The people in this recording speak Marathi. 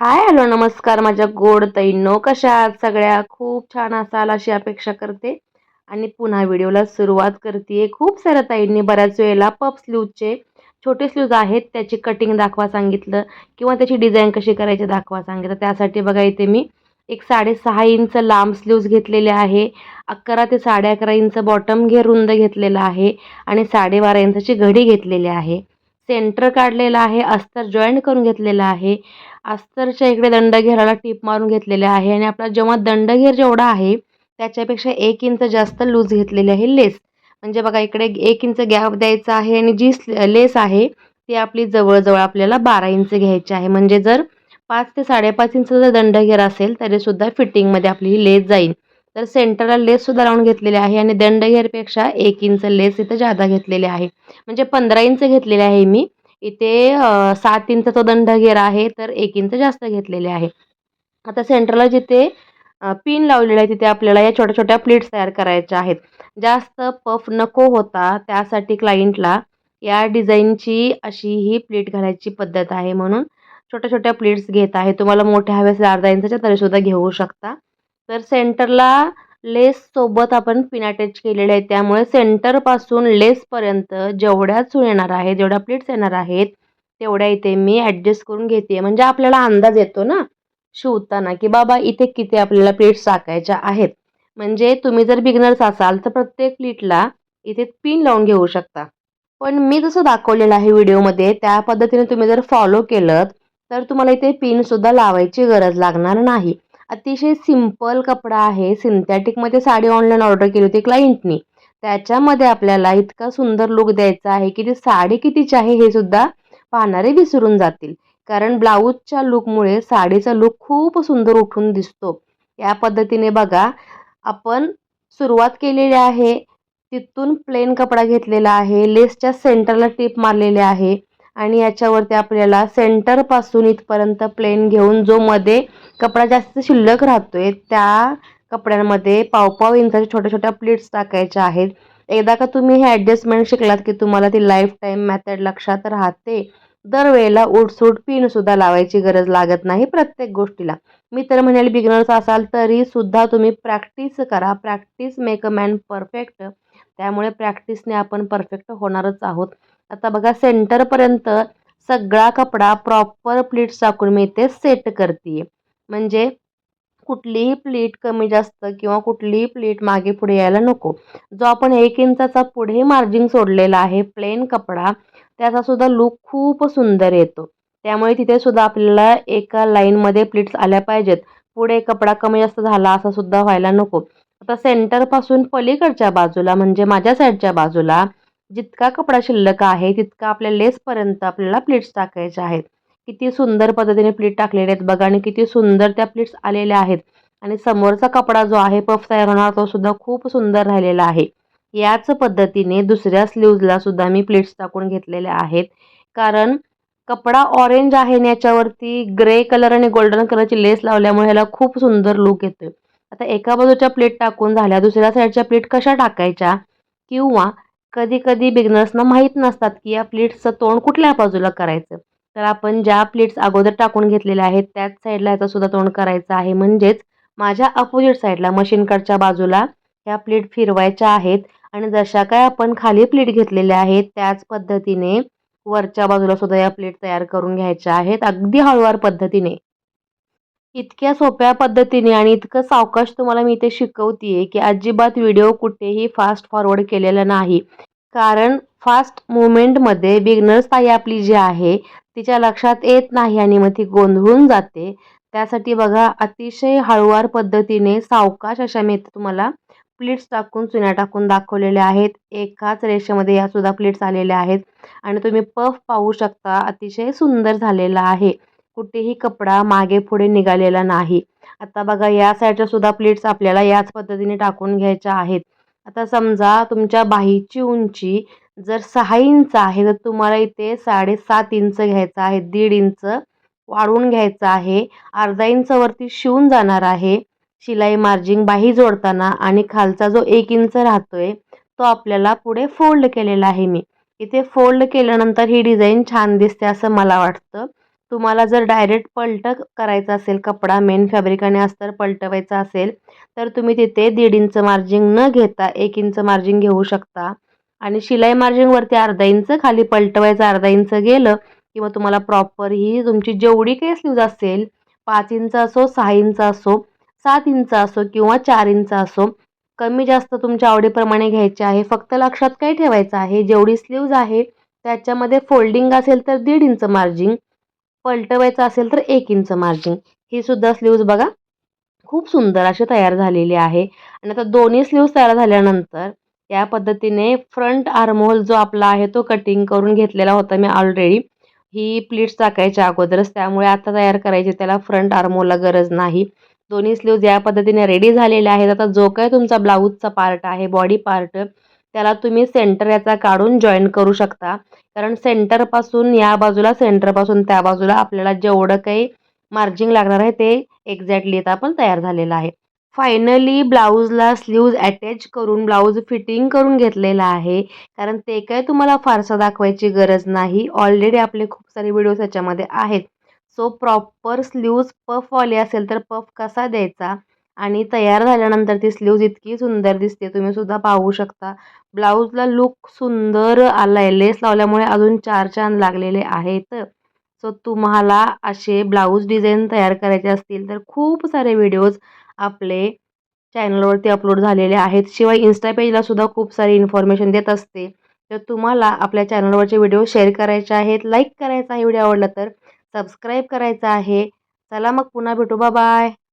हाय हॅलो नमस्कार माझ्या गोड तैनो कशा आहात सगळ्या? खूप छान असाल अशी अपेक्षा करते. आणि पुन्हा व्हिडिओला सुरुवात करते खूप साऱ्या ताईंनी बऱ्याच वेळेला पप स्लीवचे छोटे स्लीव्ज आहेत त्याची कटिंग दाखवा सांगितलं किंवा त्याची डिझाईन कशी करायची दाखवा सांगितलं. त्यासाठी बघा इथे मी एक साडेसहा इंच लांब स्लीव्ज घेतलेले आहे. अकरा ते साडे अकरा इंच बॉटम घे रुंद घेतलेला आहे आणि साडेबारा इंचाची घडी घेतलेली आहे. सेंटर काढलेला आहे. अस्तर जॉईंट करून घेतलेला आहे. अस्तरच्या इकडे दंडघेराला टीप मारून घेतलेले आहे. आणि आपला जेव्हा दंडघेर जेवढा आहे त्याच्यापेक्षा एक इंच जास्त लूज घेतलेली आहे लेस म्हणजे बघा इकडे एक इंच गॅप द्यायचा आहे आणि जी लेस आहे ती आपली जवळजवळ आपल्याला बारा इंच घ्यायची आहे. म्हणजे जर पाच ते साडेपाच इंच जर दंडघेर असेल तरीसुद्धा फिटिंगमध्ये आपली ही लेस जाईल. तर सेंटरला लेससुद्धा लावून घेतलेले आहे आणि दंडघेरपेक्षा एक इंच लेस इथं जादा घेतलेले आहे. म्हणजे पंधरा इंच घेतलेले आहे मी. इथे सात इंच इंचचा दंडघेर आहे तर एक इंच जास्त घेतलेले आहे. आता सेंटरला जिथे पिन लावलेलं आहे तिथे आपल्याला या छोट्या छोट्या प्लेट्स तयार करायच्या आहेत. जास्त पफ नको होता त्यासाठी क्लायंटला या डिझाईनची अशी ही प्लेट घालायची पद्धत आहे म्हणून छोट्या छोट्या प्लेट्स घेत आहे. तुम्हाला मोठ्या हव्यास अर्धा इंचाच्या तरीसुद्धा घेऊ शकता. तर सेंटरला लेससोबत आपण पिन अटॅच केलेले आहे त्यामुळे सेंटरपासून लेसपर्यंत जेवढ्या चून येणार आहेत जेवढ्या प्लेट्स येणार आहेत तेवढ्या इथे मी ॲडजस्ट करून घेते म्हणजे आपल्याला अंदाज येतो ना शिवताना की बाबा इथे किती आपल्याला प्लेट्स टाकायच्या आहेत. म्हणजे तुम्ही जर बिगनर्स असाल तर प्रत्येक प्लेटला इथे पिन लावून घेऊ शकता. पण मी जसं दाखवलेलं आहे व्हिडिओमध्ये त्या पद्धतीने तुम्ही जर फॉलो केलं तर तुम्हाला इथे पिनसुद्धा लावायची गरज लागणार नाही. अतिशय सिंपल कपडा आहे. सिंथॅटिकमध्ये साडी ऑनलाईन ऑर्डर केली होती क्लायंटनी त्याच्यामध्ये आपल्याला इतका सुंदर लुक द्यायचा आहे की ती साडी कितीची आहे हे सुद्धा पाहणारे विसरून जातील. कारण ब्लाऊजच्या लुकमुळे साडीचा लुक खूप सुंदर उठून दिसतो. या पद्धतीने बघा आपण सुरुवात केलेली आहे. तिथून प्लेन कपडा घेतलेला आहे. लेसच्या सेंटरला टीप मारलेले आहे. आणि याच्यावरती आपल्याला सेंटरपासून इथपर्यंत प्लेन घेऊन जो मध्ये कपडा जास्त शिल्लक राहतोय त्या कपड्यांमध्ये पावपाव इंचाच्या छोट्या छोट्या प्लेट्स टाकायच्या आहेत. एकदा का तुम्ही हे ॲडजस्टमेंट शिकलात की तुम्हाला ती लाईफ टाईम मॅथड लक्षात राहते दरवेळेला उठसूट पिनसुद्धा लावायची गरज लागत नाही प्रत्येक गोष्टीला. मी तर म्हणेल बिगनर्स असाल तरी सुद्धा तुम्ही प्रॅक्टिस करा practice make a man perfect त्यामुळे प्रॅक्टिसने आपण परफेक्ट होणारच आहोत. आता बघा सेंटरपर्यंत सगळा कपडा प्रॉपर प्लीट्स टाकून मी इथे सेट करते म्हणजे कुठलीही प्लीट कमी जास्त किंवा कुठलीही प्लीट मागे पुढे यायला नको. जो आपण एक इंचाचा पुढे मार्जिन सोडलेला आहे प्लेन कपडा त्याचा सुद्धा लुक खूप सुंदर येतो. त्यामुळे तिथे सुद्धा आपल्याला एका लाईनमध्ये प्लीट्स आल्या पाहिजेत. पुढे कपडा कमी जास्त झाला असा सुद्धा व्हायला नको. आता सेंटरपासून पलीकडच्या बाजूला म्हणजे माझ्या साईडच्या बाजूला जितका कपडा शिल्लक आहे तितका आपल्या लेसपर्यंत आपल्याला प्लीट्स टाकायच्या आहेत. किती सुंदर पद्धतीने प्लीट टाकलेले आहेत बघा. आणि किती सुंदर त्या प्लीट्स आलेल्या आहेत. आणि समोरचा कपडा जो आहे पफ तयार होणार तो सुद्धा खूप सुंदर राहिलेला आहे. याच पद्धतीने दुसऱ्या स्लीव्जला सुद्धा मी प्लेट्स टाकून घेतलेल्या आहेत. कारण कपडा ऑरेंज आहे आणि याच्यावरती ग्रे कलर आणि गोल्डन कलरची लेस लावल्यामुळे ह्याला खूप सुंदर लुक येतोय. आता एका बाजूच्या प्लेट टाकून झाल्या दुसऱ्या साईडच्या प्लेट कशा टाकायच्या? किंवा कधी कधी बिगनर्सना माहीत नसतात की या प्लेट्सचं तोंड कुठल्या बाजूला करायचं? तर आपण ज्या प्लेट्स अगोदर टाकून घेतलेल्या आहेत त्याच साईडला याचा सुद्धा तोंड करायचं आहे. म्हणजेच माझ्या अपोजिट साईडला मशीनकडच्या बाजूला ह्या प्लेट फिरवायच्या आहेत. आणि जशा काय आपण खाली प्लेट घेतलेल्या आहेत त्याच पद्धतीने वरच्या बाजूला सुद्धा या प्लेट तयार करून घ्यायच्या आहेत अगदी हळूवार पद्धतीने. इतक्या सोप्या पद्धतीने आणि इतकं सावकाश तुम्हाला मी इथे शिकवतीये की अजिबात व्हिडिओ कुठेही फास्ट फॉरवर्ड केलेला नाही. कारण फास्ट मुवमेंटमध्ये बिगनर्स ताई आपली जी आहे तिच्या लक्षात येत नाही आणि मग ती गोंधळून जाते. त्यासाठी बघा अतिशय हळूवार पद्धतीने सावकाश अशा मी तुम्हाला प्लेट्स टाकून चुन्या टाकून दाखवलेल्या आहेत. एकाच रेषेमध्ये या सुद्धा प्लेट्स आलेल्या आहेत. आणि तुम्ही पफ पाहू शकता अतिशय सुंदर झालेला आहे. कुठेही कपडा मागे पुढे निघालेला नाही. आता बघा या साईडच्या सुद्धा प्लेट्स आपल्याला याच पद्धतीने टाकून घ्यायच्या आहेत. आता समजा तुमच्या बाहीची उंची जर सहा इंच आहे तर तुम्हाला इथे साडेसात इंच घ्यायचं आहे दीड इंच वाढवून घ्यायचं आहे. अर्धा इंचवरती शिवून जाणार आहे. शिलाई मार्जिंग बाही जोडताना आणि खालचा जो एक इंच राहतोय तो आपल्याला पुढे फोल्ड केलेला आहे मी. इथे फोल्ड केल्यानंतर ही डिझाईन छान दिसते असं मला वाटतं. तुम्हाला जर डायरेक्ट पलट करायचं असेल कपडा मेन फॅब्रिक आणि अस्तर पलटवायचा असेल तर तुम्ही तिथे दीड इंच मार्जिंग न घेता एक इंच मार्जिंग घेऊ शकता. आणि शिलाई मार्जिंगवरती अर्धा इंच खाली पलटवायचं अर्धा इंच गेलं किंवा तुम्हाला प्रॉपर ही तुमची जेवढी काही स्लीव्ज असेल पाच इंच असो सहा इंच असो सात इंच असो किंवा चार इंच असो कमी जास्त तुमच्या आवडीप्रमाणे घ्यायचे आहे. फक्त लक्षात काय ठेवायचं आहे जेवढी स्लीव्ज आहे त्याच्यामध्ये फोल्डिंग असेल तर दीड इंच मार्जिंग पलटवायचं असेल तर एक इंच मार्जिन ही सुद्धा स्लीव्ज बघा खूप सुंदर अशी तयार झालेली आहे. आणि आता दोन्ही स्लीव्ज तयार झाल्यानंतर या पद्धतीने फ्रंट आर्महोल जो आपला आहे तो कटिंग करून घेतलेला होता मी ऑलरेडी ही प्लीट्स टाकायच्या अगोदरच त्यामुळे आता तयार करायची त्याला फ्रंट आर्महोलला गरज नाही. दोन्ही स्लीव्ज या पद्धतीने रेडी झालेल्या आहेत. आता जो काय तुमचा ब्लाऊजचा पार्ट आहे बॉडी पार्ट त्याला तुम्ही सेंटर याचा काढून जॉईन करू शकता. कारण सेंटरपासून या बाजूला सेंटरपासून त्या बाजूला आपल्याला जेवढं काही मार्जिंग लागणार आहे ते एक्झॅक्टली आता आपण तयार झालेलं आहे. फायनली ब्लाऊजला स्लीव्ज अटॅच करून ब्लाऊज फिटिंग करून घेतलेला आहे. कारण ते काय तुम्हाला फारसं दाखवायची गरज नाही. ऑलरेडी आपले खूप सारे व्हिडिओज त्याच्यामध्ये आहेत. सो प्रॉपर स्लीव्ज पफवाले असेल तर पफ कसा द्यायचा? आणि तयार झाल्यानंतर ती स्लीव्ज इतकी सुंदर दिसते तुम्ही सुद्धा पाहू शकता. ब्लाऊजला लुक सुंदर आला आहे लेस लावल्यामुळे अजून चार चांद लागलेले आहेत. सो तुम्हाला असे ब्लाऊज डिझाईन तयार करायचे असतील तर खूप सारे व्हिडिओज आपले चॅनलवरती अपलोड झालेले आहेत. शिवाय इन्स्टा पेजला सुद्धा खूप सारी इन्फॉर्मेशन देत असते. तर तुम्हाला आपल्या चॅनलवरचे व्हिडिओ शेअर करायचे आहेत लाईक करायचा आहे व्हिडिओ आवडला तर सबस्क्राईब करायचा आहे. चला मग पुन्हा भेटू. बा बाय